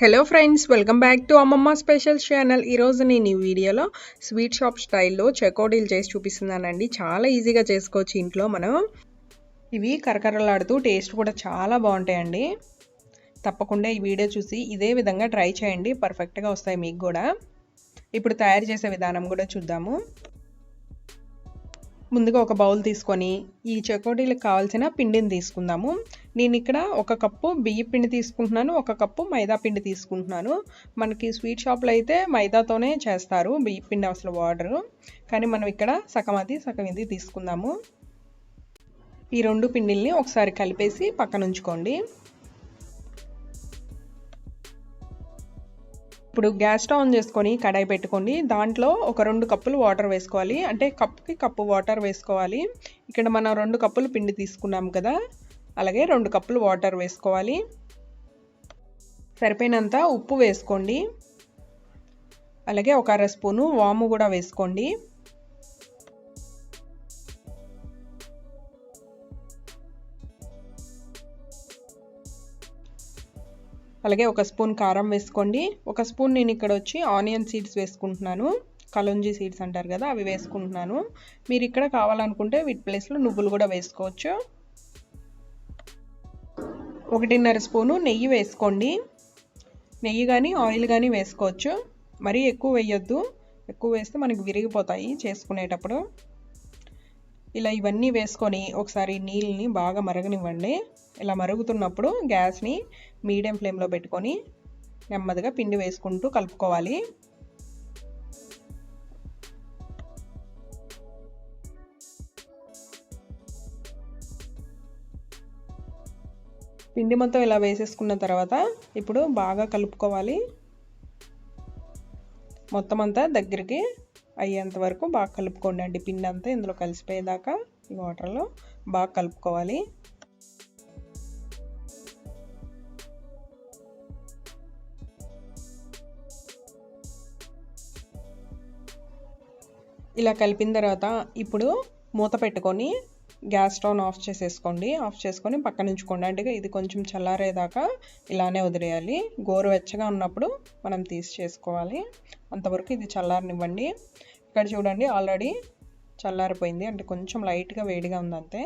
Hello friends welcome back to అమ్మమ్మ special channel ఈరోజు నేను ఈ వీడియోలో స్వీట్ షాప్ స్టైల్లో చెకోడీలు చేసి చూపిస్తున్నానండి. చాలా ఈజీగా చేసుకోవచ్చు ఇంట్లో మనం. ఇవి కరకరలాడుతూ టేస్ట్ కూడా చాలా బాగుంటాయండి. తప్పకుండా ఈ వీడియో చూసి ఇదే విధంగా ట్రై చేయండి. పర్ఫెక్ట్గా వస్తాయి మీకు కూడా. ఇప్పుడు తయారు చేసే విధానం కూడా చూద్దాము. ముందుగా ఒక బౌల్ తీసుకొని ఈ చకోడీలకు కావాల్సిన పిండిని తీసుకుందాము. నేను ఇక్కడ ఒక కప్పు బియ్య పిండి తీసుకుంటున్నాను ఒక కప్పు మైదా పిండి తీసుకుంటున్నాను. మనకి స్వీట్ షాప్లో అయితే మైదాతోనే చేస్తారు బియ్య పిండి అసలు వాడరు. కానీ మనం ఇక్కడ సగం అది సగం ఇది తీసుకుందాము. ఈ రెండు పిండిల్ని ఒకసారి కలిపేసి పక్కన ఉంచుకోండి. ఇప్పుడు గ్యాస్ స్టవ్ ఆన్ చేసుకొని కడాయి పెట్టుకోండి. దాంట్లో ఒక రెండు కప్పులు వాటర్ వేసుకోవాలి. అంటే కప్పుకి కప్పు వాటర్ వేసుకోవాలి. ఇక్కడ మనం రెండు కప్పులు పిండి తీసుకున్నాం కదా. అలాగే రెండు కప్పులు వాటర్ వేసుకోవాలి. సరిపోయినంత ఉప్పు వేసుకోండి. అలాగే ఒక అర స్పూను వాము కూడా వేసుకోండి. అలాగే ఒక స్పూన్ కారం వేసుకోండి. ఒక స్పూన్ నేను ఇక్కడ వచ్చి ఆనియన్ సీడ్స్ వేసుకుంటున్నాను. కలుంజీ సీడ్స్ అంటారు కదా అవి వేసుకుంటున్నాను. మీరు ఇక్కడ కావాలనుకుంటే వీటి ప్లేస్లో నువ్వులు కూడా వేసుకోవచ్చు. ఒకటిన్నర స్పూను నెయ్యి వేసుకోండి. నెయ్యి కానీ ఆయిల్ కానీ వేసుకోవచ్చు. మరీ ఎక్కువ వేయొద్దు. ఎక్కువ వేస్తే మనకి విరిగిపోతాయి చేసుకునేటప్పుడు. ఇలా ఇవన్నీ వేసుకొని ఒకసారి నీళ్ళని బాగా మరగనివ్వండి. ఇలా మరుగుతున్నప్పుడు గ్యాస్ని మీడియం ఫ్లేమ్లో పెట్టుకొని నెమ్మదిగా పిండి వేసుకుంటూ కలుపుకోవాలి. పిండి మొత్తం ఇలా వేసేసుకున్న తర్వాత ఇప్పుడు బాగా కలుపుకోవాలి. మొత్తం అంతా దగ్గరికి అయ్యేంత వరకు బాగా కలుపుకోండి అండి. పిండి అంతా ఇందులో కలిసిపోయేదాకా ఈ వాటర్లో బాగా కలుపుకోవాలి. ఇలా కలిపిన తర్వాత ఇప్పుడు మూత పెట్టుకొని గ్యాస్ స్టవ్ ఆఫ్ చేసేసుకోండి. ఆఫ్ చేసుకొని పక్కన ఉంచుకోండి. అంటే ఇది కొంచెం చల్లారేదాకా ఇలానే వదిలేయాలి. గోరువెచ్చగా ఉన్నప్పుడు మనం తీసి చేసుకోవాలి. అంతవరకు ఇది చల్లారనివ్వండి. ఇక్కడ చూడండి ఆల్రెడీ చల్లారిపోయింది. అంటే కొంచెం లైట్గా వేడిగా ఉంది అంతే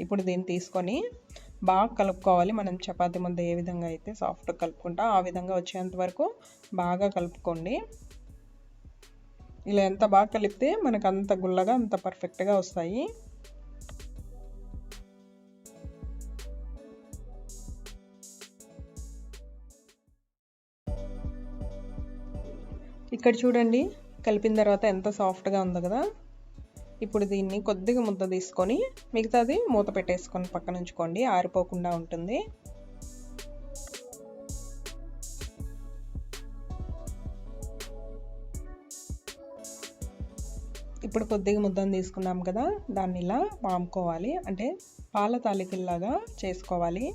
ఇప్పుడు దీన్ని తీసుకొని బాగా కలుపుకోవాలి. మనం చపాతీ ముద్ద ఏ విధంగా అయితే సాఫ్ట్గా కలుపుకుంటా ఆ విధంగా వచ్చేంత వరకు బాగా కలుపుకోండి. ఇలా ఎంత బాగా కలిపితే మనకు అంత గుల్లగా అంత పర్ఫెక్ట్గా వస్తాయి. ఇక్కడ చూడండి కలిపిన తర్వాత ఎంత సాఫ్ట్గా ఉందో కదా. ఇప్పుడు దీన్ని కొద్దిగా ముద్ద తీసుకొని మిగతాది మూత పెట్టేసుకొని పక్కన ఉంచుకోండి ఆరిపోకుండా ఉంటుంది. ఇప్పుడు కొద్దిగా ముద్దను తీసుకున్నాం కదా దాన్ని ఇలా పాముకోవాలి అంటే పాల తాలికల్లాగా చేసుకోవాలి.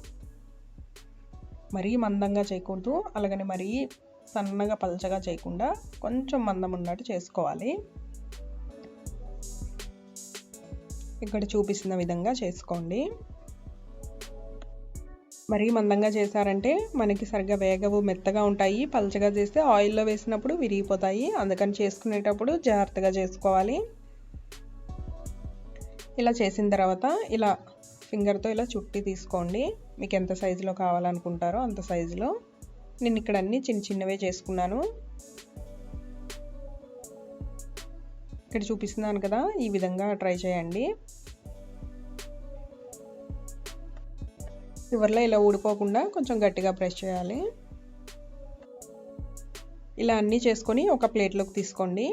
మరీ మందంగా చేయకూడదు అలాగని మరీ సన్నగా పలచగా చేయకుండా కొంచెం మందం ఉన్నట్టు చేసుకోవాలి. ఇక్కడ చూపిస్తున్న విధంగా చేసుకోండి. మరీ మందంగా చేశారంటే మనకి సరిగ్గా వేగవు మెత్తగా ఉంటాయి. పలచగా చేస్తే ఆయిల్లో వేసినప్పుడు విరిగిపోతాయి. అందుకని చేసుకునేటప్పుడు జాగ్రత్తగా చేసుకోవాలి. ఇలా చేసిన తర్వాత ఇలా ఫింగర్తో ఇలా చుట్టి తీసుకోండి. మీకు ఎంత సైజులో కావాలనుకుంటారో అంత సైజులో నేను ఇక్కడ అన్ని చిన్న చిన్నవే చేసుకున్నాను. ఇక్కడ చూపిస్తున్నాను కదా ఈ విధంగా ట్రై చేయండి. చివరిలో ఇలా ఊడిపోకుండా కొంచెం గట్టిగా ప్రెస్ చేయాలి. ఇలా అన్నీ చేసుకొని ఒక ప్లేట్లోకి తీసుకోండి.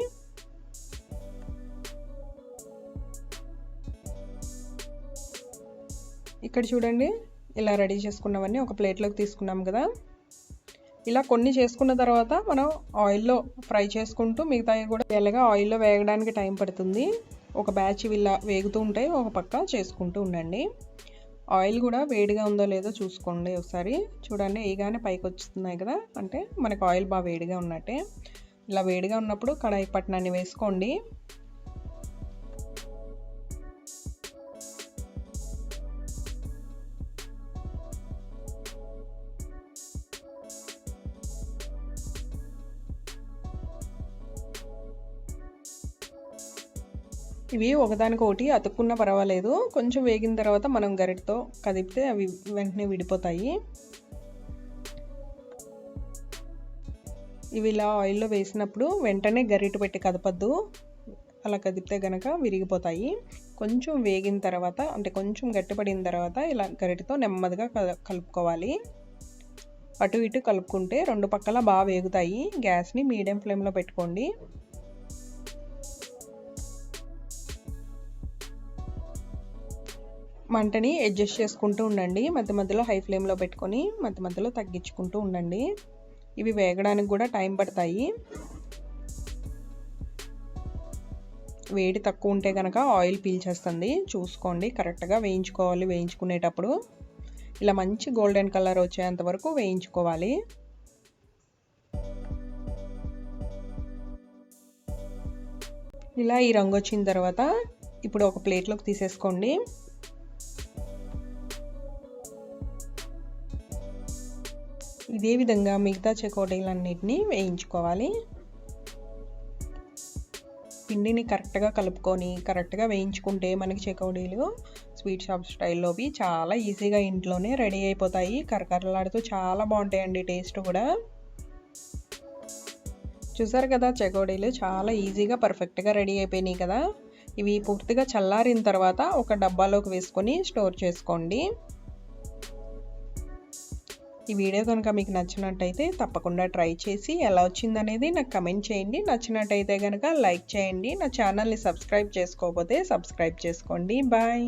ఇక్కడ చూడండి ఇలా రెడీ చేసుకున్నవన్నీ ఒక ప్లేట్లోకి తీసుకున్నాం కదా. ఇలా కొన్ని చేసుకున్న తర్వాత మనం ఆయిల్లో ఫ్రై చేసుకుంటూ మిగతాయి కూడా ఎలాగా ఆయిల్లో వేగడానికి టైం పడుతుంది. ఒక బ్యాచ్ ఇలా వేగుతూ ఉంటాయి ఒక పక్క చేసుకుంటూ ఉండండి. ఆయిల్ కూడా వేడిగా ఉందో లేదో చూసుకోండి ఒకసారి. చూడండి ఏగానే పైకి వచ్చుతున్నాయి కదా. అంటే మనకు ఆయిల్ బాగా వేడిగా ఉన్నట్టే. ఇలా వేడిగా ఉన్నప్పుడు కడాయి పట్టణాన్ని వేసుకోండి. ఇవి ఒకదానికొకటి అతుక్కున్నా పర్వాలేదు. కొంచెం వేగిన తర్వాత మనం గరిటతో కదిపితే అవి వెంటనే విడిపోతాయి. ఇవి ఇలా ఆయిల్లో వేసినప్పుడు వెంటనే గరిట పెట్టి కదపద్దు. అలా కదిపితే గనక విరిగిపోతాయి. కొంచెం వేగిన తర్వాత అంటే కొంచెం గట్టిపడిన తర్వాత ఇలా గరిటతో నెమ్మదిగా కలుపుకోవాలి. అటు ఇటు కలుపుకుంటే రెండు పక్కల బాగా వేగుతాయి. గ్యాస్ని మీడియం ఫ్లేమ్లో పెట్టుకోండి. మంటని అడ్జస్ట్ చేసుకుంటూ ఉండండి. మధ్య మధ్యలో హై ఫ్లేమ్లో పెట్టుకొని మధ్య మధ్యలో తగ్గించుకుంటూ ఉండండి. ఇవి వేగడానికి కూడా టైం పడతాయి. వేడి తక్కువ ఉంటే కనుక ఆయిల్ పీల్చేస్తుంది చూసుకోండి కరెక్ట్గా వేయించుకోవాలి. వేయించుకునేటప్పుడు ఇలా మంచి గోల్డెన్ కలర్ వచ్చేంత వరకు వేయించుకోవాలి. ఇలా ఈ రంగు వచ్చిన తర్వాత ఇప్పుడు ఒక ప్లేట్లోకి తీసేసుకోండి. ఇదే విధంగా మిగతా చెకోడీలన్నిటినీ వేయించుకోవాలి. పిండిని కరెక్ట్గా కలుపుకొని కరెక్ట్గా వేయించుకుంటే మనకి చెకోడీలు స్వీట్ షాప్ స్టైల్లోవి చాలా ఈజీగా ఇంట్లోనే రెడీ అయిపోతాయి. కరకరలాడుతూ చాలా బాగుంటాయండి టేస్ట్ కూడా. చూసారు కదా చెకోడీలు చాలా ఈజీగా పర్ఫెక్ట్గా రెడీ అయిపోయినాయి కదా. ఇవి పూర్తిగా చల్లారిన తర్వాత ఒక డబ్బాలోకి వేసుకొని స్టోర్ చేసుకోండి. ఈ వీడియో కనుక మీకు నచ్చినట్టయితే తప్పకుండా ట్రై చేసి ఎలా వచ్చిందనేది నాకు కమెంట్ చేయండి. నచ్చినట్టయితే కనుక లైక్ చేయండి. నా ఛానల్ని సబ్స్క్రైబ్ చేసుకోకపోతే సబ్స్క్రైబ్ చేసుకోండి. బాయ్.